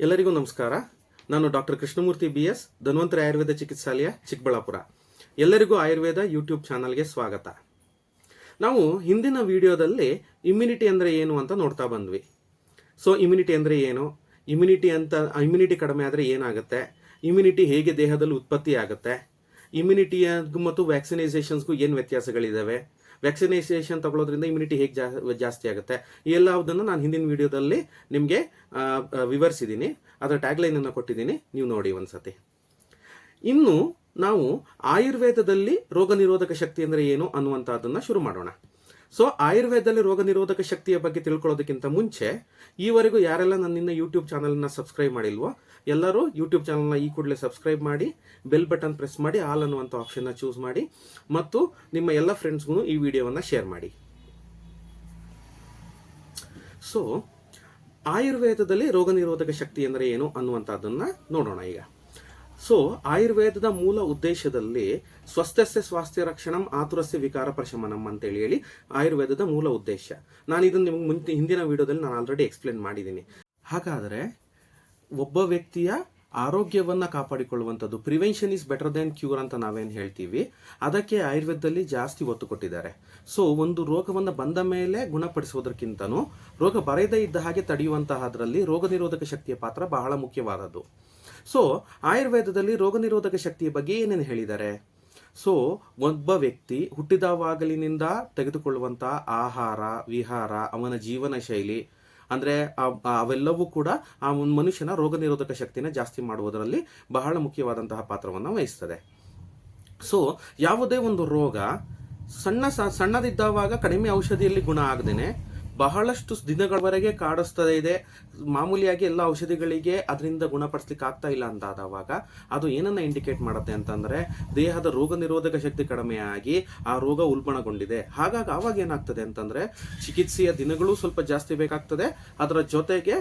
ಎಲ್ಲರಿಗೂ ನಮಸ್ಕಾರ. ನಾನು doctor Krishnamurthy B S Dhanvantara Ayurveda ಚಿಕಿತ್ಸಾಲಯ, Chikkaballapur. ಎಲ್ಲರಿಗೂ ಆಯುರ್ವೇದ ಯೂಟ್ಯೂಬ್ ಚಾನಲ್ಗೆ ಸ್ವಾಗತ. ನಾವು ಹಿಂದಿನ ವಿಡಿಯೋದಲ್ಲಿ ಇಮ್ಯುನಿಟಿ ಅಂದರೆ ಏನು ಅಂತ ನೋಡ್ತಾ ಬಂದ್ವಿ. ಸೊ ಇಮ್ಯುನಿಟಿ ಅಂದರೆ ಏನು? ಇಮ್ಯುನಿಟಿ ಅಂತ ಇಮ್ಯುನಿಟಿ ಕಡಿಮೆ ಆದರೆ ಏನಾಗುತ್ತೆ? ಇಮ್ಯುನಿಟಿ ಹೇಗೆ ದೇಹದಲ್ಲಿ ಉತ್ಪತ್ತಿ ಆಗುತ್ತೆ ಇಮ್ಯುನಿಟಿಯ ಮತ್ತು ವ್ಯಾಕ್ಸಿನೈಸೇಷನ್ಸ್ಗೂ ಏನು ವ್ಯತ್ಯಾಸಗಳಿದ್ದಾವೆ ವ್ಯಾಕ್ಸಿನೈಸೇಷನ್ ತಗೊಳ್ಳೋದ್ರಿಂದ ಇಮ್ಯುನಿಟಿ ಹೇಗೆ ಜಾ, ಜಾಸ್ತಿ ಆಗುತ್ತೆ? ಎಲ್ಲದನ್ನು ನಾನು ಹಿಂದಿನ ವಿಡಿಯೋದಲ್ಲಿ ನಿಮಗೆ ವಿವರಿಸಿದ್ದೀನಿ ಅದರ ಟ್ಯಾಗ್ಲೈನನ್ನು ಕೊಟ್ಟಿದ್ದೀನಿ ನೀವು ನೋಡಿ ಒಂದ್ಸತಿ. ಇನ್ನು ನಾವು ಆಯುರ್ವೇದದಲ್ಲಿ ರೋಗ ನಿರೋಧಕ ಶಕ್ತಿ ಅಂದರೆ ಏನು ಅನ್ನುವಂಥದ್ದನ್ನು ಶುರು ಮಾಡೋಣ. ಸೊ ಆಯುರ್ವೇದದಲ್ಲಿ ರೋಗ ನಿರೋಧಕ ಶಕ್ತಿಯ ಬಗ್ಗೆ ತಿಳ್ಕೊಳ್ಳೋದಕ್ಕಿಂತ ಮುಂಚೆ, ಈವರೆಗೂ ಯಾರೆಲ್ಲ ನನ್ನಿಂದ ಯೂಟ್ಯೂಬ್ ಚಾನಲ್ನ ಸಬ್ಸ್ಕ್ರೈಬ್ ಮಾಡಿಲ್ವೋ, ಎಲ್ಲರೂ ಯೂಟ್ಯೂಬ್ ಚಾನಲ್ನ ಈ ಕೂಡಲೇ ಸಬ್ಸ್ಕ್ರೈಬ್ ಮಾಡಿ ಬೆಲ್ ಬಟನ್ ಪ್ರೆಸ್ ಮಾಡಿ ಆಲ್ ಅನ್ನುವಂಥ ಆಪ್ಷನ್ನ ಚೂಸ್ ಮಾಡಿ, ಮತ್ತು ನಿಮ್ಮ ಎಲ್ಲ ಫ್ರೆಂಡ್ಸ್ಗೂ ಈ ವಿಡಿಯೋವನ್ನು ಶೇರ್ ಮಾಡಿ. ಸೊ ಆಯುರ್ವೇದದಲ್ಲಿ ರೋಗ ನಿರೋಧಕ ಶಕ್ತಿ ಅಂದರೆ ಏನು ಅನ್ನುವಂಥದ್ದನ್ನು ನೋಡೋಣ ಈಗ. ಸೊ ಆಯುರ್ವೇದದ ಮೂಲ ಉದ್ದೇಶದಲ್ಲಿ ಸ್ವಸ್ಥಸ್ಯ ಸ್ವಾಸ್ಥ್ಯ ರಕ್ಷಣಂ ಆತುರಸ್ಯ ವಿಕಾರ ಪ್ರಶಮನಂ ಅಂತೇಳಿ ಹೇಳಿ ಆಯುರ್ವೇದದ ಮೂಲ ಉದ್ದೇಶ. ನಾನು ಇದನ್ನು ನಿಮಗೆ ಮುಂಚೆ ಹಿಂದಿನ ವಿಡಿಯೋದಲ್ಲಿ ನಾನು ಆಲ್ರೆಡಿ ಎಕ್ಸ್ಪ್ಲೇನ್ ಮಾಡಿದ್ದೀನಿ. ಹಾಗಾದರೆ ಒಬ್ಬ ವ್ಯಕ್ತಿಯ ಆರೋಗ್ಯವನ್ನು ಕಾಪಾಡಿಕೊಳ್ಳುವಂಥದ್ದು prevention is better than cure ಅಂತ ನಾವೇನು ಹೇಳ್ತೀವಿ? ಅದಕ್ಕೆ ಆಯುರ್ವೇದದಲ್ಲಿ ಜಾಸ್ತಿ ಒತ್ತು ಕೊಟ್ಟಿದ್ದಾರೆ. ಸೊ ಒಂದು ರೋಗವನ್ನು ಬಂದ ಮೇಲೆ ಗುಣಪಡಿಸುವುದಕ್ಕಿಂತನೂ ರೋಗ ಬರೆಯದೇ ಇದ್ದ ಹಾಗೆ ತಡೆಯುವಂತಹದ್ರಲ್ಲಿ ರೋಗ ನಿರೋಧಕ ಶಕ್ತಿಯ ಪಾತ್ರ ಬಹಳ ಮುಖ್ಯವಾದದ್ದು. ಸೊ ಆಯುರ್ವೇದದಲ್ಲಿ ರೋಗ ನಿರೋಧಕ ಶಕ್ತಿಯ ಬಗ್ಗೆ ಏನೇನು ಹೇಳಿದ್ದಾರೆ? ಸೊ ಒಬ್ಬ ವ್ಯಕ್ತಿ ಹುಟ್ಟಿದವಾಗಲಿನಿಂದ ತೆಗೆದುಕೊಳ್ಳುವಂಥ ಆಹಾರ, ವಿಹಾರ, ಅವನ ಜೀವನ ಶೈಲಿ, ಅಂದ್ರೆ ಅವೆಲ್ಲವೂ ಕೂಡ ಆ ಮನುಷ್ಯನ ರೋಗ ನಿರೋಧಕ ಶಕ್ತಿನ ಜಾಸ್ತಿ ಮಾಡುವುದರಲ್ಲಿ ಬಹಳ ಮುಖ್ಯವಾದಂತಹ ಪಾತ್ರವನ್ನು ವಹಿಸ್ತದೆ. ಸೊ ಯಾವುದೇ ಒಂದು ರೋಗ ಸಣ್ಣ ಸಣ್ಣದಿದ್ದಾವಾಗ ಕಡಿಮೆ ಔಷಧಿಯಲ್ಲಿ ಗುಣ ಆಗದೇನೆ ಬಹಳಷ್ಟು ದಿನಗಳವರೆಗೆ ಕಾಡಿಸ್ತದೆ ಇದೆ. ಮಾಮೂಲಿಯಾಗಿ ಎಲ್ಲ ಔಷಧಿಗಳಿಗೆ ಅದರಿಂದ ಗುಣಪಡಿಸ್ಲಿಕ್ಕೆ ಆಗ್ತಾ ಇಲ್ಲ ಅಂತ ಆದವಾಗ ಅದು ಏನನ್ನ ಇಂಡಿಕೇಟ್ ಮಾಡುತ್ತೆ ಅಂತಂದ್ರೆ ದೇಹದ ರೋಗ ನಿರೋಧಕ ಶಕ್ತಿ ಕಡಿಮೆಯಾಗಿ ಆ ರೋಗ ಉಲ್ಬಣಗೊಂಡಿದೆ. ಹಾಗಾಗಿ ಆವಾಗ ಏನಾಗ್ತದೆ ಅಂತಂದ್ರೆ ಚಿಕಿತ್ಸೆಯ ದಿನಗಳು ಸ್ವಲ್ಪ ಜಾಸ್ತಿ ಬೇಕಾಗ್ತದೆ. ಅದರ ಜೊತೆಗೆ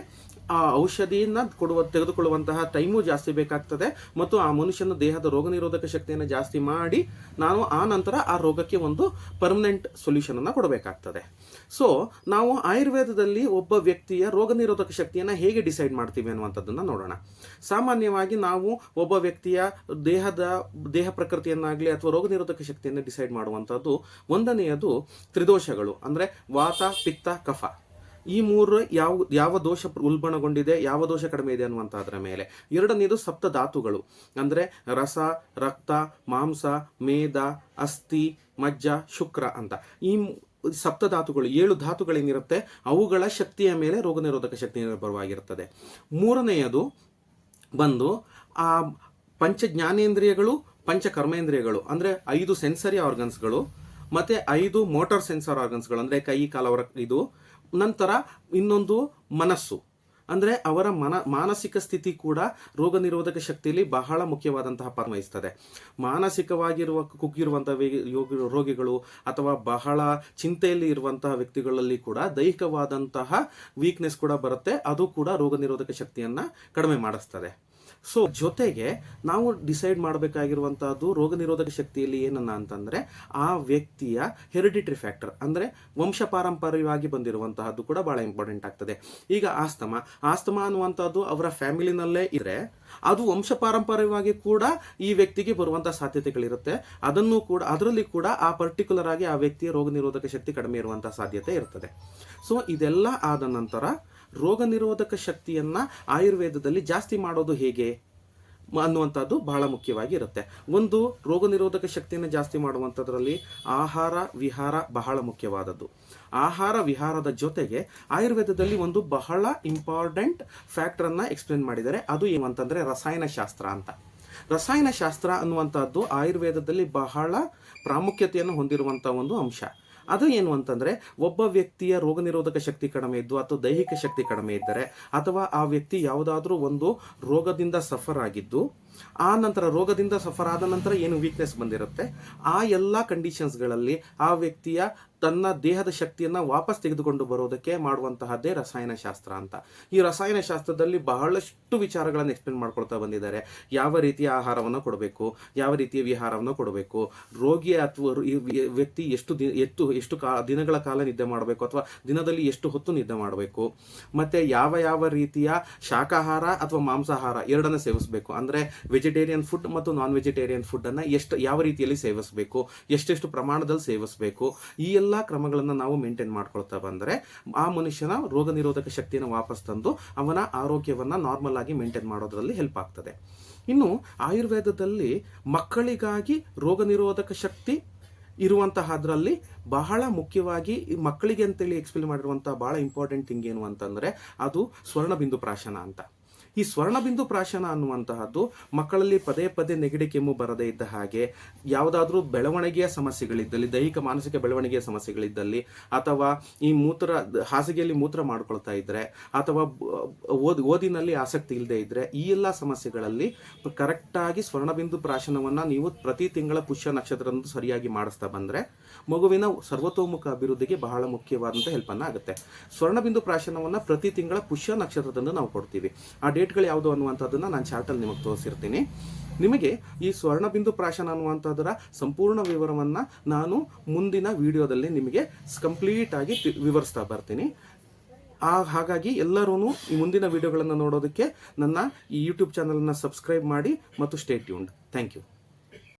ಆ ಔಷಧಿಯನ್ನ ಕೊಡುವ, ತೆಗೆದುಕೊಳ್ಳುವಂತಹ ಟೈಮು ಜಾಸ್ತಿ ಬೇಕಾಗ್ತದೆ ಮತ್ತು ಆ ಮನುಷ್ಯನ ದೇಹದ ರೋಗ ನಿರೋಧಕ ಶಕ್ತಿಯನ್ನು ಜಾಸ್ತಿ ಮಾಡಿ ನಾನು ಆ ನಂತರ ಆ ರೋಗಕ್ಕೆ ಒಂದು ಪರ್ಮನೆಂಟ್ ಸೊಲ್ಯೂಷನ್ ಅನ್ನ ಕೊಡಬೇಕಾಗ್ತದೆ. ಸೊ ನಾವು ಆಯುರ್ವೇದದಲ್ಲಿ ಒಬ್ಬ ವ್ಯಕ್ತಿಯ ರೋಗ ನಿರೋಧಕ ಶಕ್ತಿಯನ್ನು ಹೇಗೆ ಡಿಸೈಡ್ ಮಾಡ್ತೀವಿ ಅನ್ನುವಂಥದ್ದನ್ನು ನೋಡೋಣ. ಸಾಮಾನ್ಯವಾಗಿ ನಾವು ಒಬ್ಬ ವ್ಯಕ್ತಿಯ ದೇಹದ, ದೇಹ ಪ್ರಕೃತಿಯನ್ನಾಗಲಿ ಅಥವಾ ರೋಗ ನಿರೋಧಕ ಶಕ್ತಿಯನ್ನು ಡಿಸೈಡ್ ಮಾಡುವಂಥದ್ದು. ಒಂದನೆಯದು ತ್ರಿದೋಷಗಳು, ಅಂದ್ರೆ ವಾತ, ಪಿತ್ತ, ಕಫ. ಈ ಮೂರು ಯಾವ ಯಾವ ದೋಷ ಉಲ್ಬಣಗೊಂಡಿದೆ, ಯಾವ ದೋಷ ಕಡಿಮೆ ಇದೆ ಅನ್ನುವಂಥದ್ರ ಮೇಲೆ ಎರಡನೇದು ಸಪ್ತ ಧಾತುಗಳು. ಅಂದರೆ ರಸ, ರಕ್ತ, ಮಾಂಸ ಮೇಧ ಅಸ್ಥಿ, ಮಜ್ಜ, ಶುಕ್ರ ಅಂತ. ಈ ಸಪ್ತ ಧಾತುಗಳು ಏಳು ಧಾತುಗಳೇನಿರುತ್ತೆ, ಅವುಗಳ ಶಕ್ತಿಯ ಮೇಲೆ ರೋಗ ನಿರೋಧಕ ಶಕ್ತಿ ನಿರ್ಭರವಾಗಿರುತ್ತದೆ ಮೂರನೆಯದು ಬಂದು, ಆ ಪಂಚ ಜ್ಞಾನೇಂದ್ರಿಯಗಳು ಪಂಚ ಕರ್ಮೇಂದ್ರಿಯಗಳು ಅಂದರೆ ಐದು ಸೆನ್ಸರಿ ಆರ್ಗನ್ಸ್ಗಳು ಮತ್ತೆ ಐದು ಮೋಟಾರ್ ಸೆನ್ಸರ್ ಆರ್ಗನ್ಸ್ಗಳು ಅಂದ್ರೆ ಕೈ ಕಾಲವರ ಇದು. ನಂತರ ಇನ್ನೊಂದು ಮನಸ್ಸು. ಅಂದ್ರೆ ಅವರ ಮನ, ಮಾನಸಿಕ ಸ್ಥಿತಿ ಕೂಡ ರೋಗ ನಿರೋಧಕ ಶಕ್ತಿಯಲ್ಲಿ ಬಹಳ ಮುಖ್ಯವಾದಂತಹ ವಹಿಸ್ತದೆ. ಮಾನಸಿಕವಾಗಿರುವ ಕುಗ್ಗಿರುವಂತಹ ರೋಗಿಗಳು ಅಥವಾ ಬಹಳ ಚಿಂತೆಯಲ್ಲಿ ಇರುವಂತಹ ವ್ಯಕ್ತಿಗಳಲ್ಲಿ ಕೂಡ ದೈಹಿಕವಾದಂತಹ ವೀಕ್ನೆಸ್ ಕೂಡ ಬರುತ್ತೆ. ಅದು ಕೂಡ ರೋಗ ನಿರೋಧಕ ಶಕ್ತಿಯನ್ನ ಕಡಿಮೆ ಮಾಡಿಸ್ತದೆ. ಸೊ ಜೊತೆಗೆ ನಾವು ಡಿಸೈಡ್ ಮಾಡಬೇಕಾಗಿರುವಂತಹದ್ದು ರೋಗ ನಿರೋಧಕ ಶಕ್ತಿಯಲ್ಲಿ ಏನನ್ನ ಅಂತಂದ್ರೆ ಆ ವ್ಯಕ್ತಿಯ ಹೆರಿಡಿಟರಿ ಫ್ಯಾಕ್ಟರ್ ಅಂದ್ರೆ ವಂಶ ಪಾರಂಪರ್ಯವಾಗಿ ಬಂದಿರುವಂತಹದ್ದು ಕೂಡ ಬಹಳ ಇಂಪಾರ್ಟೆಂಟ್ ಆಗ್ತದೆ. ಈಗ ಆಸ್ತಮ ಆಸ್ತಮ ಅನ್ನುವಂಥದ್ದು ಅವರ ಫ್ಯಾಮಿಲಿನಲ್ಲೇ ಇದ್ರೆ ಅದು ವಂಶ ಪಾರಂಪರ್ಯವಾಗಿ ಕೂಡ ಈ ವ್ಯಕ್ತಿಗೆ ಬರುವಂತಹ ಸಾಧ್ಯತೆಗಳಿರುತ್ತೆ. ಅದನ್ನು ಕೂಡ, ಅದರಲ್ಲಿ ಕೂಡ ಆ ಪರ್ಟಿಕ್ಯುಲರ್ ಆಗಿ ಆ ವ್ಯಕ್ತಿಯ ರೋಗ ನಿರೋಧಕ ಶಕ್ತಿ ಕಡಿಮೆ ಇರುವಂತಹ ಸಾಧ್ಯತೆ ಇರ್ತದೆ. ಸೊ ಇದೆಲ್ಲ ಆದ ನಂತರ ರೋಗ ನಿರೋಧಕ ಶಕ್ತಿಯನ್ನ ಆಯುರ್ವೇದದಲ್ಲಿ ಜಾಸ್ತಿ ಮಾಡೋದು ಹೇಗೆ? ಅನ್ನುವಂಥದ್ದು ಬಹಳ ಮುಖ್ಯವಾಗಿ ಇರುತ್ತೆ. ಒಂದು ರೋಗ ನಿರೋಧಕ ಶಕ್ತಿಯನ್ನು ಜಾಸ್ತಿ ಮಾಡುವಂಥದ್ರಲ್ಲಿ ಆಹಾರ, ವಿಹಾರ ಬಹಳ ಮುಖ್ಯವಾದದ್ದು. ಆಹಾರ, ವಿಹಾರದ ಜೊತೆಗೆ ಆಯುರ್ವೇದದಲ್ಲಿ ಒಂದು ಬಹಳ ಇಂಪಾರ್ಟೆಂಟ್ ಫ್ಯಾಕ್ಟರ್ ಅನ್ನ ಎಕ್ಸ್ಪ್ಲೇನ್ ಮಾಡಿದ್ದಾರೆ. ಅದು ಏನು ಅಂತಂದ್ರೆ ರಸಾಯನಶಾಸ್ತ್ರ ಅಂತ. ರಸಾಯನಶಾಸ್ತ್ರ ಅನ್ನುವಂಥದ್ದು ಆಯುರ್ವೇದದಲ್ಲಿ ಬಹಳ ಪ್ರಾಮುಖ್ಯತೆಯನ್ನು ಹೊಂದಿರುವಂಥ ಒಂದು ಅಂಶ. ಅದು ಏನು ಅಂತಂದ್ರೆ, ಒಬ್ಬ ವ್ಯಕ್ತಿಯ ರೋಗ ನಿರೋಧಕ ಶಕ್ತಿ ಕಡಿಮೆ ಇದ್ದು ಅಥವಾ ದೈಹಿಕ ಶಕ್ತಿ ಕಡಿಮೆ ಇದ್ದರೆ ಅಥವಾ ಆ ವ್ಯಕ್ತಿ ಯಾವುದಾದ್ರೂ ಒಂದು ರೋಗದಿಂದ ಸಫರ್ ಆಗಿದ್ದು ಆ ನಂತರ ರೋಗದಿಂದ ಸಫರ್ ಆದ ನಂತರ ಏನು ವೀಕ್ನೆಸ್ ಬಂದಿರುತ್ತೆ? ಆ ಎಲ್ಲ ಕಂಡೀಷನ್ಸ್ಗಳಲ್ಲಿ ಆ ವ್ಯಕ್ತಿಯ ತನ್ನ ದೇಹದ ಶಕ್ತಿಯನ್ನು ವಾಪಸ್ ತೆಗೆದುಕೊಂಡು ಬರೋದಕ್ಕೆ ಮಾಡುವಂತಹದ್ದೇ ರಸಾಯನಶಾಸ್ತ್ರ ಅಂತ. ಈ ರಸಾಯನಶಾಸ್ತ್ರದಲ್ಲಿ ಬಹಳಷ್ಟು ವಿಚಾರಗಳನ್ನು ಎಕ್ಸ್ಪ್ಲೇನ್ ಮಾಡ್ಕೊಳ್ತಾ ಬಂದಿದ್ದಾರೆ. ಯಾವ ರೀತಿಯ ಆಹಾರವನ್ನು ಕೊಡಬೇಕು? ಯಾವ ರೀತಿಯ ವಿಹಾರವನ್ನು ಕೊಡಬೇಕು? ರೋಗಿ ಅಥವಾ ವ್ಯಕ್ತಿ ಎಷ್ಟು ದಿನ ಎತ್ತು, ಎಷ್ಟು ಕಾ, ದಿನಗಳ ಕಾಲ ನಿದ್ದೆ ಮಾಡಬೇಕು ಅಥವಾ ದಿನದಲ್ಲಿ ಎಷ್ಟು ಹೊತ್ತು ನಿದ್ದೆ ಮಾಡಬೇಕು? ಮತ್ತೆ ಯಾವ ಯಾವ ರೀತಿಯ ಶಾಖಾಹಾರ ಅಥವಾ ಮಾಂಸಾಹಾರ ಎರಡನ್ನ ಸೇವಿಸಬೇಕು? ಅಂದ್ರೆ ವೆಜಿಟೇರಿಯನ್ ಫುಡ್ ಮತ್ತು ನಾನ್ ವೆಜಿಟೇರಿಯನ್ ಫುಡ್ ಅನ್ನ ಎಷ್ಟು, ಯಾವ ರೀತಿಯಲ್ಲಿ ಸೇವಿಸಬೇಕು, ಎಷ್ಟೆಷ್ಟು ಪ್ರಮಾಣದಲ್ಲಿ ಸೇವಿಸಬೇಕು, ಈ ಎಲ್ಲ ಕ್ರಮಗಳನ್ನು ನಾವು ಮೇಂಟೈನ್ ಮಾಡ್ಕೊಳ್ತಾ ಬಂದರೆ ಆ ಮನುಷ್ಯನ ರೋಗ ನಿರೋಧಕ ಶಕ್ತಿಯನ್ನು ವಾಪಸ್ ತಂದು ಅವನ ಆರೋಗ್ಯವನ್ನ ನಾರ್ಮಲ್ ಆಗಿ ಮೇಂಟೈನ್ ಮಾಡೋದ್ರಲ್ಲಿ ಹೆಲ್ಪ್ ಆಗ್ತದೆ. ಇನ್ನು ಆಯುರ್ವೇದದಲ್ಲಿ ಮಕ್ಕಳಿಗಾಗಿ ರೋಗ ನಿರೋಧಕ ಶಕ್ತಿ ಇರುವಂತಹದ್ರಲ್ಲಿ ಬಹಳ ಮುಖ್ಯವಾಗಿ ಮಕ್ಕಳಿಗೆ ಅಂತೇಳಿ ಎಕ್ಸ್ಪ್ಲೇನ್ ಮಾಡಿರುವಂತಹ ಬಹಳ ಇಂಪಾರ್ಟೆಂಟ್ ಥಿಂಗ್ ಏನು ಅಂತಂದ್ರೆ ಅದು ಸ್ವರ್ಣಬಿಂದು ಪ್ರಾಶನ ಅಂತ. ಈ ಸ್ವರ್ಣಬಿಂದು ಪ್ರಾಶನ ಅನ್ನುವಂತಹದ್ದು ಮಕ್ಕಳಲ್ಲಿ ಪದೇ ಪದೇ ನೆಗಡಿ ಕೆಮ್ಮು ಬರದೇ ಇದ್ದ ಹಾಗೆ ಯಾವುದಾದ್ರೂ ಬೆಳವಣಿಗೆಯ ಸಮಸ್ಯೆಗಳಿದ್ದಲ್ಲಿ, ದೈಹಿಕ ಮಾನಸಿಕ ಬೆಳವಣಿಗೆಯ ಸಮಸ್ಯೆಗಳಿದ್ದಲ್ಲಿ ಅಥವಾ ಈ ಮೂತ್ರ, ಹಾಸಿಗೆಯಲ್ಲಿ ಮೂತ್ರ ಮಾಡ್ಕೊಳ್ತಾ ಇದ್ರೆ ಅಥವಾ ಓದಿನಲ್ಲಿ ಆಸಕ್ತಿ ಇಲ್ಲದೆ ಇದ್ರೆ ಈ ಎಲ್ಲ ಸಮಸ್ಯೆಗಳಲ್ಲಿ ಕರೆಕ್ಟಾಗಿ ಸ್ವರ್ಣಬಿಂದು ಪ್ರಾಶನವನ್ನ ನೀವು ಪ್ರತಿ ತಿಂಗಳ ಪುಷ್ಯ ನಕ್ಷತ್ರವನ್ನು ಸರಿಯಾಗಿ ಮಾಡಿಸ್ತಾ ಬಂದ್ರೆ ಮಗುವಿನ ಸರ್ವತೋಮುಖ ಅಭಿವೃದ್ಧಿಗೆ ಬಹಳ ಮುಖ್ಯವಾದಂಥ ಹೆಲ್ಪ್ ಅನ್ನ ಆಗುತ್ತೆ. ಸ್ವರ್ಣಬಿಂದು ಪ್ರಾಶನವನ್ನ ಪ್ರತಿ ತಿಂಗಳ ಪುಷ್ಯ ನಕ್ಷತ್ರದಂದು ನಾವು ಕೊಡ್ತೀವಿ. ಆ ಡೇಟ್ಗಳು ಯಾವುದು ಅನ್ನುವಂಥದ್ದನ್ನು ನಾನು ಚಾರ್ಟಲ್ಲಿ ನಿಮಗೆ ತೋರಿಸಿರ್ತೀನಿ. ನಿಮಗೆ ಈ ಸ್ವರ್ಣಬಿಂದು ಪ್ರಾಶನ ಅನ್ನುವಂಥದ್ದರ ಸಂಪೂರ್ಣ ವಿವರವನ್ನು ನಾನು ಮುಂದಿನ ವಿಡಿಯೋದಲ್ಲಿ ನಿಮಗೆ ಕಂಪ್ಲೀಟ್ ಆಗಿ ವಿವರಿಸ್ತಾ ಬರ್ತೀನಿ. ಆ, ಹಾಗಾಗಿ ಎಲ್ಲರೂ ಈ ಮುಂದಿನ ವಿಡಿಯೋಗಳನ್ನು ನೋಡೋದಕ್ಕೆ ನನ್ನ ಈ ಯೂಟ್ಯೂಬ್ ಚಾನಲನ್ನು ಸಬ್ಸ್ಕ್ರೈಬ್ ಮಾಡಿ ಮತ್ತು ಸ್ಟೇ ಟ್ಯೂನ್ಡ್ ಥ್ಯಾಂಕ್ ಯು